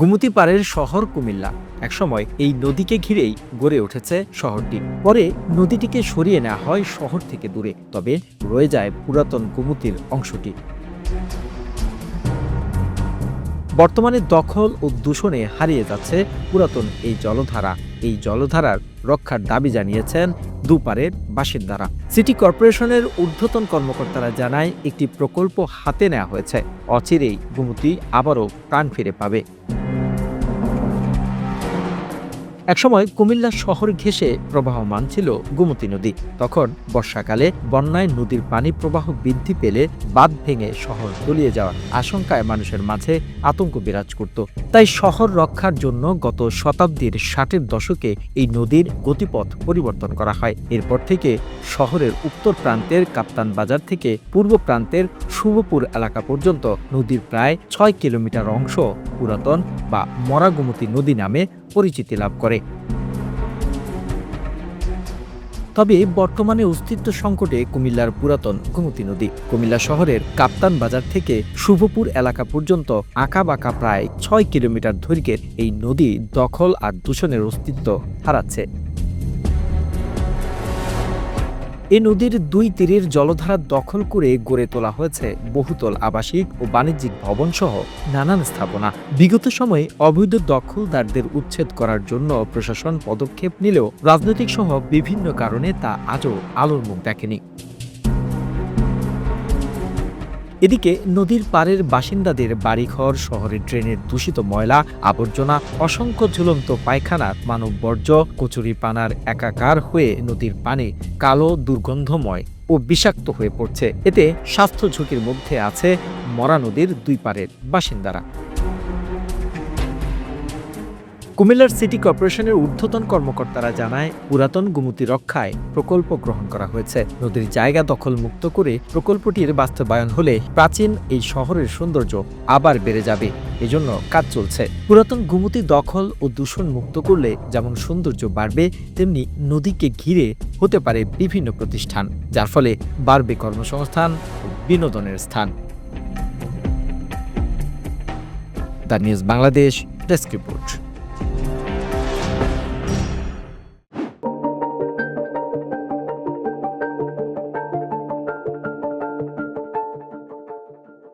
গুমতি পাড়ের শহর কুমিল্লা। একসময় এই নদীকে ঘিরেই গড়ে উঠেছে শহরটি। পরে নদীটিকে সরিয়ে নেওয়া হয় শহর থেকে দূরে, তবে রয়ে যায় পুরাতন গুমতির অংশটি। বর্তমানে দখল ও দূষণে হারিয়ে যাচ্ছে পুরাতন এই জলধারা। এই জলধারার রক্ষার দাবি জানিয়েছেন দুপারের বাসিন্দারা। সিটি কর্পোরেশনের ঊর্ধ্বতন কর্মকর্তারা জানায়, একটি প্রকল্প হাতে নেওয়া হয়েছে। অচিরেই গুমতি আবারও প্রাণ ফিরে পাবে। একসময় কুমিল্লা শহর ঘেঁষে প্রবাহমান ছিল গোমতী নদী। তখন বর্ষাকালে বন্যায় নদীর পানি প্রবাহ বৃদ্ধি পেলে বাঁধ ভেঙে শহর তলিয়ে যাওয়ার আশঙ্কায় মানুষের মাঝে আতঙ্ক বিরাজ করত। তাই শহর রক্ষার জন্য গত শতাব্দীর ষাটের দশকে এই নদীর গতিপথ পরিবর্তন করা হয়। এরপর থেকে শহরের উত্তর প্রান্তের কাপ্তান বাজার থেকে পূর্ব প্রান্তের শুভপুর এলাকা পর্যন্ত নদীর প্রায় ছয় কিলোমিটার অংশ পুরাতন বা মরাগুমতি নদী নামে পরিচিতি লাভ করে। তবে বর্তমানে অস্তিত্ব সংকটে কুমিল্লার পুরাতন গোমতী নদী। কুমিল্লা শহরের কাপ্তান বাজার থেকে শুভপুর এলাকা পর্যন্ত আঁকা বাঁকা প্রায় ছয় কিলোমিটার দৈর্ঘ্যের এই নদী দখল আর দূষণের অস্তিত্ব হারাচ্ছে। এই নদীর দুই তীরের জলধারা দখল করে গড়ে তোলা হয়েছে বহুতল আবাসিক ও বাণিজ্যিক ভবন সহ নানান স্থাপনা। বিগত সময়ে অবৈধ দখলদারদের উচ্ছেদ করার জন্য প্রশাসন পদক্ষেপ নিলেও রাজনৈতিক সহ বিভিন্ন কারণে তা আজও আলোর মুখ দেখেনি। এদিকে নদীর পারের বাসিন্দাদের বাড়িঘর, শহরের ট্রেনের দূষিত ময়লা, আবর্জনা, অসংখ্য ঝুলন্ত পায়খানা মানব বর্জ্য কচুরি পানার একাকার হয়ে নদীর পানি কালো, দুর্গন্ধময় ও বিষাক্ত হয়ে পড়ছে। এতে স্বাস্থ্য ঝুঁকির মধ্যে আছে মরা নদীর দুই পারের বাসিন্দারা। কুমিল্লার সিটি কর্পোরেশনের ঊর্ধ্বতন কর্মকর্তারা জানায়, পুরাতন গুমতি রক্ষায় প্রকল্প গ্রহণ করা হয়েছে। নদীর জায়গা দখল মুক্ত করে প্রকল্পটির বাস্তবায়ন হলে প্রাচীন এই শহরের সৌন্দর্য আবার বেড়ে যাবে। এজন্য কাজ চলছে। পুরাতন গুমতি দখল ও দূষণ মুক্ত করলে যেমন সৌন্দর্য বাড়বে, তেমনি নদীকে ঘিরে হতে পারে বিভিন্ন প্রতিষ্ঠান, যার ফলে বাড়বে কর্মসংস্থান ও বিনোদনের স্থান। The news Bangladesh desk report.